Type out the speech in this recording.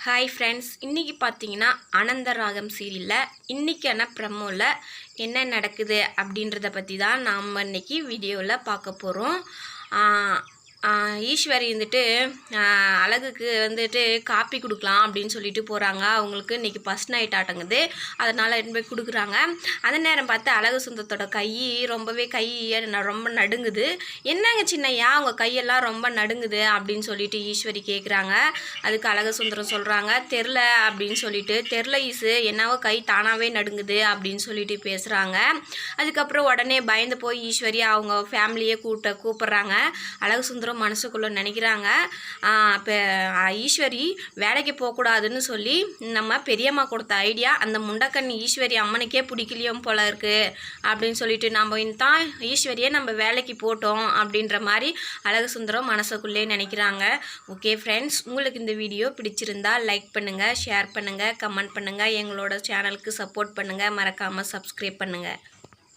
Hi friends இன்றைக்கி பார்த்தீங்கன்னா அனந்தராகம் சீரியலில் இன்றைக்கான ப்ரமோவில் என்ன நடக்குது அப்படின்றத பற்றி தான் நாம் இன்றைக்கி வீடியோவில் பார்க்க போகிறோம் ஈஸ்வரி வந்துட்டு அழகுக்கு வந்துட்டு காப்பி கொடுக்கலாம் அப்படின்னு சொல்லிட்டு போகிறாங்க அவங்களுக்கு இன்றைக்கி ஃபஸ்ட் நைட் ஆட்டங்குது. அதனால் எடுத்து போய் கொடுக்குறாங்க. அந்த நேரம் பார்த்து அழகு சுந்தரத்தோட கை ரொம்பவே கை ந- ரொம்ப நடுங்குது. என்னங்க சின்னையா அவங்க கையெல்லாம் ரொம்ப நடுங்குது அப்படின்னு சொல்லிட்டு ஈஸ்வரி கேட்குறாங்க அதுக்கு அழகு சுந்தரம் சொல்கிறாங்க தெரில அப்படின்னு சொல்லிட்டு தெரில ஈசு என்னவோ கை தானாகவே நடுங்குது அப்படின்னு சொல்லிட்டு பேசுகிறாங்க அதுக்கப்புறம் உடனே பயந்து போய் ஈஸ்வரி அவங்க ஃபேமிலியே கூட்ட கூப்பிட்றாங்க. அழகு சுந்தரம் மனசுக்குள்ளே நினைக்கிறாங்க. இப்போ ஈஸ்வரி வேலைக்கு போகக்கூடாதுன்னு சொல்லி நம்ம பெரியம்மா கொடுத்த ஐடியா அந்த முண்டக்கண்ணி ஈஸ்வரி அம்மனுக்கே பிடிக்கலையும் போல இருக்குது அப்படின்னு சொல்லிட்டு நம்ம தான் ஈஸ்வரியை நம்ம வேலைக்கு போட்டோம் அப்படின்ற மாதிரி அழகு சுந்தரம் மனசுக்குள்ளே நினைக்கிறாங்க. ஓகே ஃப்ரெண்ட்ஸ் உங்களுக்கு இந்த வீடியோ பிடிச்சிருந்தா லைக் பண்ணுங்கள் ஷேர் பண்ணுங்கள் கமெண்ட் பண்ணுங்கள் எங்களோட சேனலுக்கு சப்போர்ட் பண்ணுங்கள் மறக்காமல் சப்ஸ்கிரைப் பண்ணுங்கள்